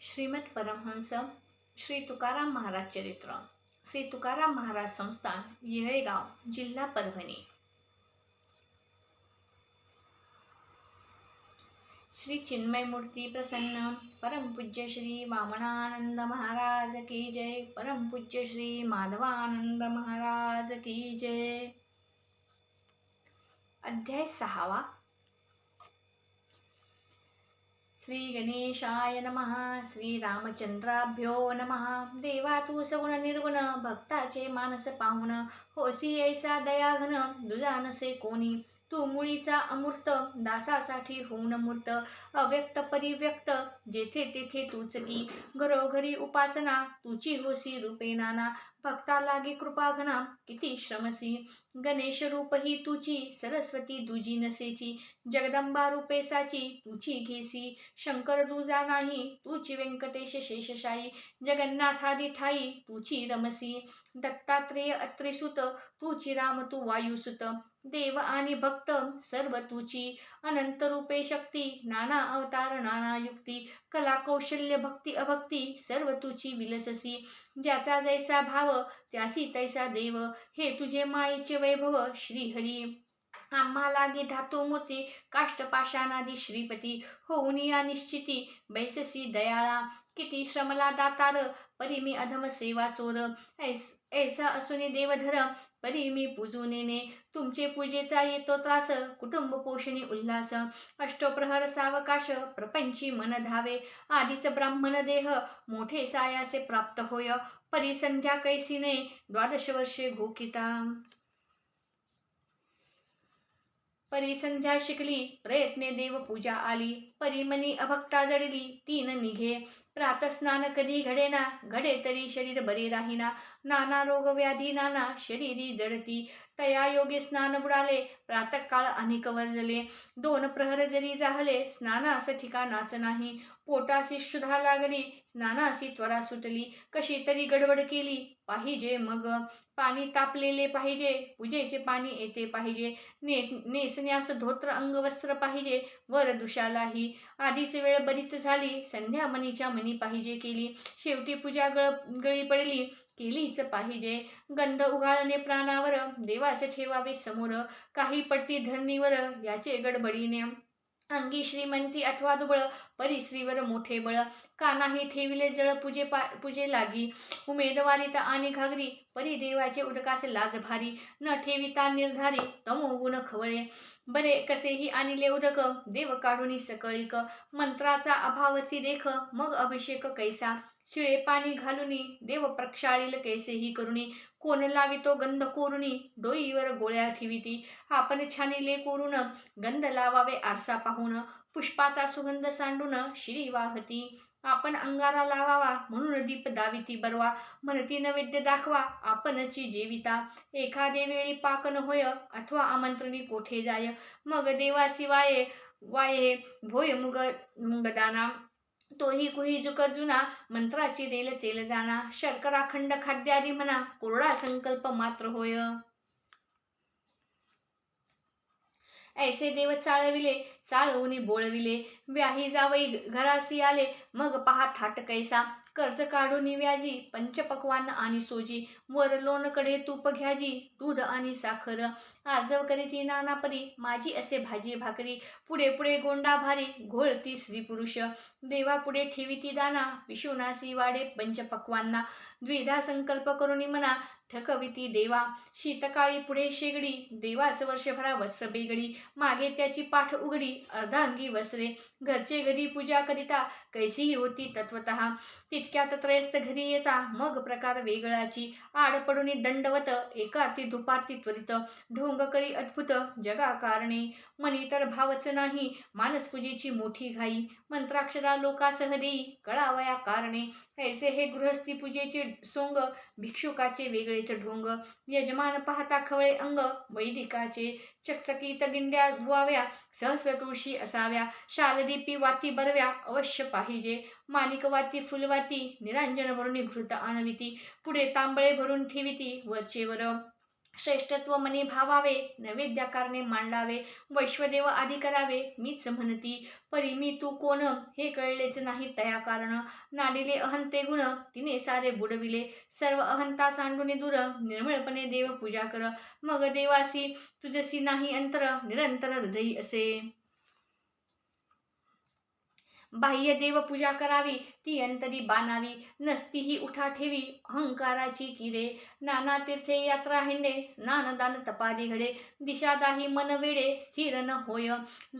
श्रीमद परमहंस श्री तुकाराम महाराज चरित्र श्री तुकाराम महाराज संस्थान येळेगाव जिल्हा परभणी. श्री चिन्मय मूर्ती प्रसन्न परमपूज्य श्री वामनानंद महाराज की जय परमपूज्य श्री माधवानंद महाराज की जय. अध्याय सहावा. श्री गणेशाय नमः श्री नमः. देवा तू सगुण निर्गुण भक्ताचे मानस पाहुण. होसी ऐसा दयाघन दुजानसे कोणी. तू मुळीचा अमूर्त दासासाठी होऊन मूर्त. अव्यक्त परिव्यक्त जेथे तेथे तूच की. घरोघरी उपासना तुची होसी रूपे नाना. भक्ता लागे कृपा घना किती श्रमसी। गणेश रूप ही तुची सरस्वती दुजी नसेची। जगदंबा रूपे साची तुची घेसी। शंकर दुजा नाही तुची व्यंकटेश शेषशाई जगन्नाथादी ठाई तुची रमसी। दत्तात्रेय अत्रिसुत तुची राम तू वायुसुत। देव आणि भक्त सर्व तुची। अनंत रूपे शक्ती नाना अवतार नाना युक्ती कला कौशल्य भक्ती अभक्ती सर्व तुची विलससी. ज्याचा जैसा भाव त्यासी तैसा देव. हे तुझे मायेचे वैभव श्रीहरी. आम्हा लागे धातू मूर्ती काष्टपाषाणादी श्रीपती. होऊन या निश्चिती बैससी दयाळा. किती श्रमला दातार परी मी अधम सेवा चोर. ऐस ऐसा असुनी देवधर. परी मी पूजू तुमचे पूजेचा येतो त्रास. कुटुंब पोषणी उल्हास. अष्टप्रहर सावकाश. प्रपंची मन धावे. आधीच ब्राह्मण देह. मोठे सायासे प्राप्त होय. परी संध्या कैसीने. द्वादश वर्षे घोकिता. परी संध्या शिकली. प्रयत्ने देव पूजा आली. परिमनी अभक्ता जडली. तीन निघे. प्रातस्नान कधी घडेना घडे तरी शरीर बरे राहीना. नाना रोग व्याधी नाना शरीरी जडती. तया योगे स्नान बुडाले प्रातकाळ अनेक वर्जले. दोन प्रहर जरी जाहले स्नानास ठिकाणाच नाही. पोटासी शुधा लागली स्नानासी त्वरा सुटली. कशी तरी गडबड केली पाहिजे. मग पाणी तापलेले पाहिजे पूजेचे पाणी येते पाहिजे. ने नेसण्यास धोत्र अंगवस्त्र पाहिजे. वर दुशालाही आधीच वेळ बरीच झाली. संध्या मनीच्या मनी पाहिजे केली. शेवटी पूजा गळ गळी पडली. केलीच पाहिजे. गंध उगाळणे प्राणावर. देवास ठेवावे समोर. काही पडती धरणीवर. याचे गडबडीने अंगी श्रीमंती अथवा दुबळ परिश्रीवर मोठे बळ. कानाही ठेविले जळ पूजे पा पूजे लागी. उमेदवारीत आणि घागरी परी देवाचे उदकास लाज भारी. न ठेविता निर्धारी तमोगुण खवळे. बरे कसेही आणले उदक देव काढून सकळीक. मंत्राचा अभावची देख मग अभिषेक कैसा. शिळे पाणी घालुनी देव प्रक्षाळील कैसेही करुणी कोण लावितो गंध कोरुणी डोईवर गोळ्या ठेविती आपण छानिले कोरून गंध लावावे आरसा पाहून. पुष्पाचा सुगंध सांडून शिरी वाहती. आपण अंगारा लावावा म्हणून दीप दाविती बरवा. म्हणती नैवेद्य दाखवा आपणची जेविता. एखादे वेळी पाकन होय अथवा आमंत्रणी कोठे जाय. मग देवाशिवाय वाये भोय मुग मुगदाना. तोही कुही जुक जुना मंत्राची देल चेल जाना शर्करा खंड खाद्यादी म्हणा कोरडा संकल्प मात्र होय. ऐसे देव चाळविले चाळवून बोळविले व्याही जावई घरासी आले मग पहा थाट कैसा कर्ज काढून व्याजी पंचपक्वान आणि सोजी वर लोणकडे तूप घ्याजी दूध आणि साखर. आजव करीती नानापरी माझी असे भाजी भाकरी पुढे पुढे गोंडा भारी घोळती स्त्री पुरुष देवा पुढे ठेविती दाना विशुनासी वाडे पंचपक्वांना द्विधा संकल्प करून म्हणा ठकविती देवा. शीतकाळी पुढे शेगडी. देवास वर्षभरा वस्त्र बेगडी. मागे त्याची पाठ उघडी. अर्धांगी वस्त्रे. घरचे घरी पूजा करिता. कैसीही होती तत्वत. तितक्यात त्रयस्त घरी येता. मग प्रकार वेगळाची. आड पडून दंडवत. एकार्ती दुपारती त्वरित. ढोंग करी अद्भुत. जगा कारणे मनी तर भावच नाही. मानस पूजेची मोठी घाई. मंत्राक्षरा लोकासह देई. कळावया कारणे. ऐसे हे गृहस्थी पूजेचे सोंग. भिक्षुकाचे वेगळे वेगळेच ढोंग यजमान पाहता खवळे अंग वैदिकाचे चकचकीत गिंड्या धुवाव्या सहस्र तुळशी असाव्या शालदीपी वाती बरव्या अवश्य पाहिजे. माणिक वाती फुलवाती निरांजन भरून घृत आणविती पुढे तांबळे भरून ठेविती वरचे वर. श्रेष्ठत्व मने भावावे नैवेद्याकारणे मांडावे वैश्वदेव आदी करावे मीच म्हणती. परी मी तू कोण? हे कळलेच नाही तया कारण. नाडिले अहंते गुण तिने सारे बुडविले. सर्व अहंता सांडून दूर निर्मळपणे देव पूजा कर. मग देवासी तुझसी नाही अंतर निरंतर हृदयी असे. बाह्य देव पूजा करावी ती अंतरी बाणावी नसती ही उठा ठेवी अहंकाराची किरे. नाना तीर्थे यात्रा हिंडे स्नानदान तपारी तपादी घडे. दिशादाही मन वेडे स्थिर न होय.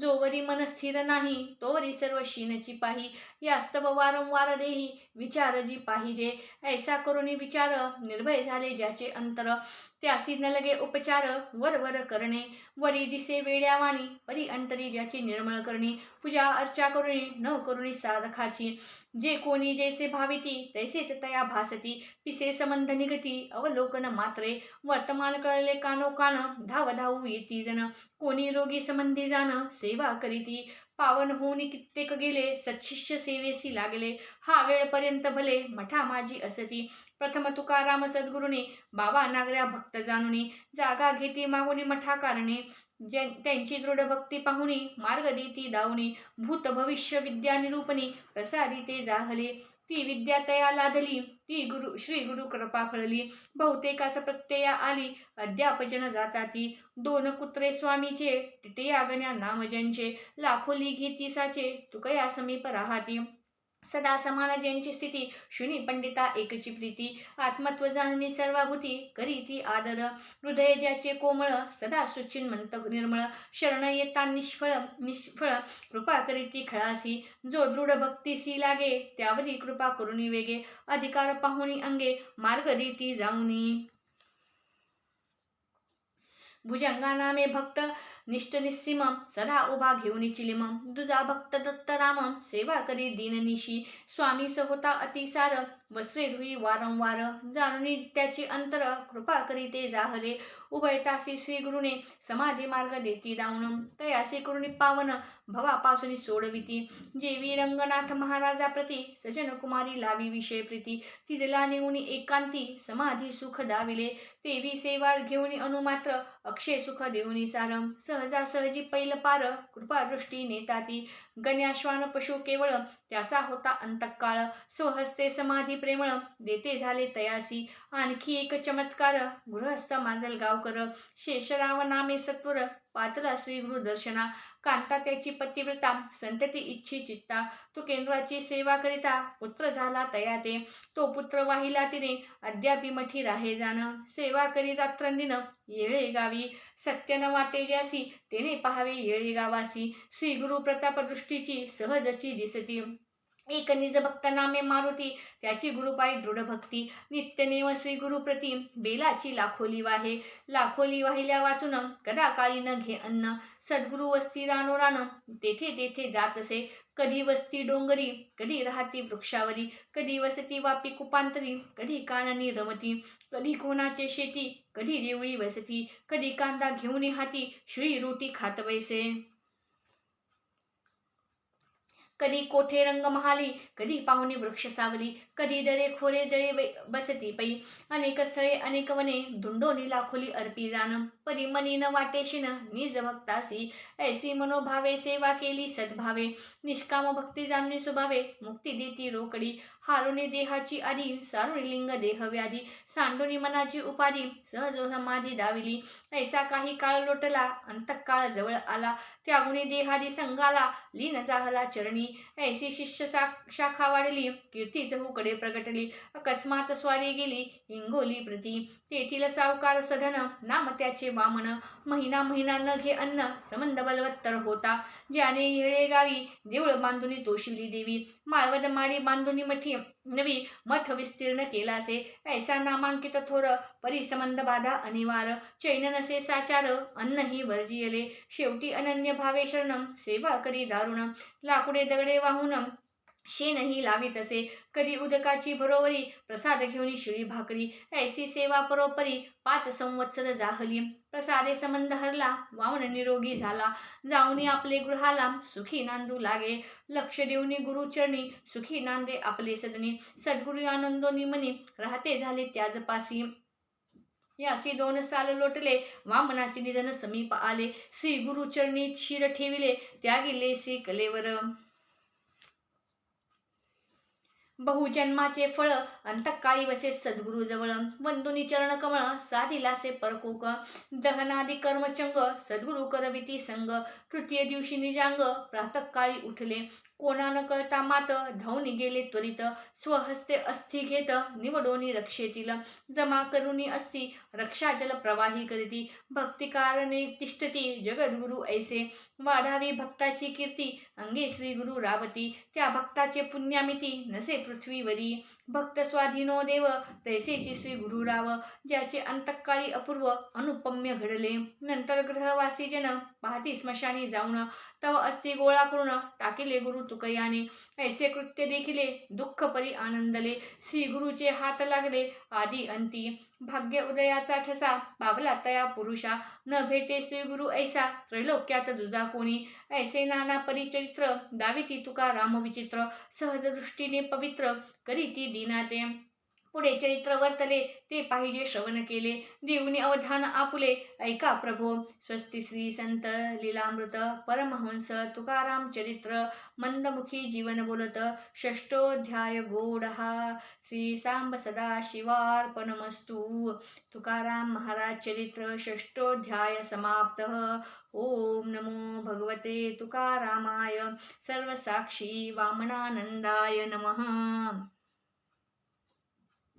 जोवरी मन स्थिर नाही तोवरी सर्व शीनची पाही. यास्तव वारंवार देही विचार जी पाहिजे. ऐसा करुणी विचार निर्भय झाले ज्याचे अंतर. त्यासी न लगे उपचार वर वर करणे. वरी दिसे वेड्यावाणी परी अंतरी ज्याची निर्मळ करणी. पूजा अर्चा करुणी न करुणी सारखाची. जे कोणी जैसे भाविती तैसेच तया भासती. पिसे संबंध निगती अवलोकन मात्रे. वर्तमान कळले कानो कान धाव धावू येती जन. कोणी रोगी संबंधी जाण सेवा करीती. पावन होऊन कित्येक गेले सत्शिष्य सेवेसी लागले. हा वेळपर्यंत भले मठा माझी असती. प्रथम तुकाराम सद्गुरुनी बाबा नागऱ्या भक्त जाणुनी जागा घेती मागुनी मठा कारणे त्यांची दृढ भक्ती पाहुणी मार्ग देती दावणी भूत भविष्य विद्या निरूपणी प्रसारी ते जाहले. ती विद्या तया लादली ती गुरु श्री गुरु कृपा फळली. बहुतेकास प्रत्यया आली. अध्यापजन जाता ती दोन कुत्रे स्वामीचे टिटे आगण्या नामजनचे लाखोली लाखो साचे तुकया समीप राहती. सदा समान ज्यांची स्थिती शुनी पंडिता एकची प्रीती आत्मत्व जाणणी सर्वाभूती करी ती आदर. हृदय ज्याचे कोमळ सदा सुचिन्मंत निर्मळ. शरण येता निष्फळ निष्फळ कृपा करी ती खळासी. जो दृढ भक्तीसी लागे त्यावरी कृपा करुणी वेगे. अधिकार पाहुणी अंगे मार्ग रीती जाऊनी. भुजंगाना नामे भक्त निष्ठनिस्सिम सदा उभा घेऊन चिलिम. दुजा भक्त दत्त राम सेवा करी दीननिशी. स्वामी होता अतिसार वस्त्रे धुई वारंवार जाणून त्याची अंतर कृपा करीते जाहले. उभयतासी श्री गुरुने समाधी मार्ग देती दावण तयासी करुणी पावन भवापासून सोडविती. जेवी रंगनाथ महाराजा प्रती सजन कुमारी लावी विषय प्रीती. तिजला नेऊन एकांती समाधी सुख दाविले. तेवी सेवा घेऊन अनुमात्र अक्षय सुख देऊनी सार. सहजा सहजी पैल पार कृपादृष्टी नेताती. गण्याश्वान पशु केवळ त्याचा होता अंतकाळ. स्वहस्ते समाधी प्रेमळ देते झाले तयासी. आणखी एक चमत्कार गृहस्थ माजल गावकर शेषराव नामे सत्वर पात्रा श्री दर्शना. कांता त्याची पतिव्रता संतती इच्छी चित्ता. तो केंद्राची सेवा करिता पुत्र झाला तया ते. तो पुत्र वाहिला तिने अद्यापी मठी राहे जाण. सेवा करी रात्रंदिन येळे गावी. सत्य न वाटे ज्यासी तेने पहावे येळे गावासी. श्री गुरु प्रताप दृष्टीची सहजची दिसती. एक निज भक्त नामे मारुती. त्याची गुरुपाई दृढ भक्ती. नित्यनेव श्री गुरुप्रती बेलाची लाखोली वाहे. लाखोली वाहिल्या वाचून कदा काळी न घे अन्न. सद्गुरु वस्ती रानोरान तेथे तेथे जात असे कधी वस्ती डोंगरी. कधी राहती वृक्षावरी. कधी वसती वापी कुपांतरी. कधी काननी रमती. कधी कोणाचे शेती. कधी देवळी वसती. कधी कांदा घेऊन हाती. श्री रोटी खात वैसे कधी कोठे रंग महाली कधी पाहुणी वृक्ष सावली कधी दरे खोरे जळे बसती पै अनेक स्थळे अनेक वने धुंडोनी लाखोली अर्पी जाण. परी मनी न निज भक्तासी ऐसी मनोभावे सेवा केली सद्भावे. निष्काम भक्ती जाणणी स्वभावे. मुक्ती देती रोकडी. हारुणी देहाची आधी सारुणी लिंग देह व्याधी. सांडुनी मनाची उपाधी सहज समाधी दाविली. ऐसा काही काळ लोटला अंतकाळ जवळ आला. त्यागुणी देहादी संघाला लीन जाहला चरणी. ऐशी शिष्य शाखा वाढली कीर्ती चहूकडे प्रगटली. अकस्मात स्वारी गेली हिंगोली प्रती. तेथील सावकार सधन नाम त्याचे वामन महिना महिना न घे अन्न. संबंध बलवत्तर होता. ज्याने येळे गावी देऊळ बांधुनी तोशिवली देवी. माळवद माडी बांधुनी मठी नवी. मठ विस्तीर्ण केलासे. ऐसा नामांकित थोर. परिसंबंध बाधा अनिवार चैन नसे साचार. अन्न ही वर्जियले. शेवटी अनन्य भावे शरण. सेवा करी दारुण. लाकुडे दगडे वाहून शेनही लावी तसे कधी उदकाची बरोबरी प्रसाद घेऊन शिळी भाकरी ऐसी सेवा परोपरी पाच संवत्सर जाहली. प्रसादे संबंध हरला वामन निरोगी झाला. जाऊनी आपले गृहाला सुखी नांदू लागे. लक्ष देऊनी गुरुचरणी सुखी नांदे आपले सदनी. सद्गुरु आनंदोनी मनी राहते झाले त्याजपासी यासी दोन साल लोटले वामनाचे निधन समीप आले. श्री गुरुचरणी शिर ठेविले त्यागिले सी कलेवर बहुजन्माचे फळ अंतकाळी वसे सद्गुरु जवळ वंदुनी चरण कमळ साधिलासे परकोक दहनादी कर्मचंग सद्गुरु करविती संग तृतीय दिवशी निजांग प्रातकाळी उठले कोणा न कळता मात धावून गेले त्वरित स्वहस्ते अस्थि घेत निवडोनी रक्षेतील. जमा करुणी अस्थि रक्षा जल प्रवाही करीती. भक्तिकारणे तिष्ठती जगद्गुरु ऐसे. वाढावी भक्ताची कीर्ती अंगे श्री गुरु रावती. त्या भक्ताचे पुण्यामिती नसे पृथ्वीवरी. भक्त स्वाधीनो देव तैसेची श्री गुरुराव ज्याचे अंतकाळी अपूर्व अनुपम्य घडले. नंतर ग्रहवासी जन पाहती स्मशानी जाऊन तव अस्थि गोळा करून टाकिले गुरु तुकयाने. ऐसे कृत्य देखिले दुःख परी आनंदले. श्री गुरुचे हात लागले आदी अंती. भाग्य उदयाचा ठसा बाबला तया पुरुषा. न भेटे श्री गुरु ऐसा त्रैलोक्यात दुजा कोणी. ऐसे नाना परिचरित्र दाविती तुका राम विचित्र. सहज दृष्टीने पवित्र करीती दिनाते. पुढे चरित्र वर्तले ते पाहिजे श्रवण केले. देऊनी अवधान आपुले. ऐका प्रभो स्वस्ती श्री संत लीलामृत परमहंस तुकाराम चरित्र मंदमुखी जीवन बोलत षष्टोध्याय गोडहा श्री सांब सदा शिवार्पणमस्तु. तुकाराम महाराज चरित्र षष्टोध्याय समाप्त. ओम नमो भगवते तुकारामाय. सर्वसाक्षी वामनानंदाय नमः.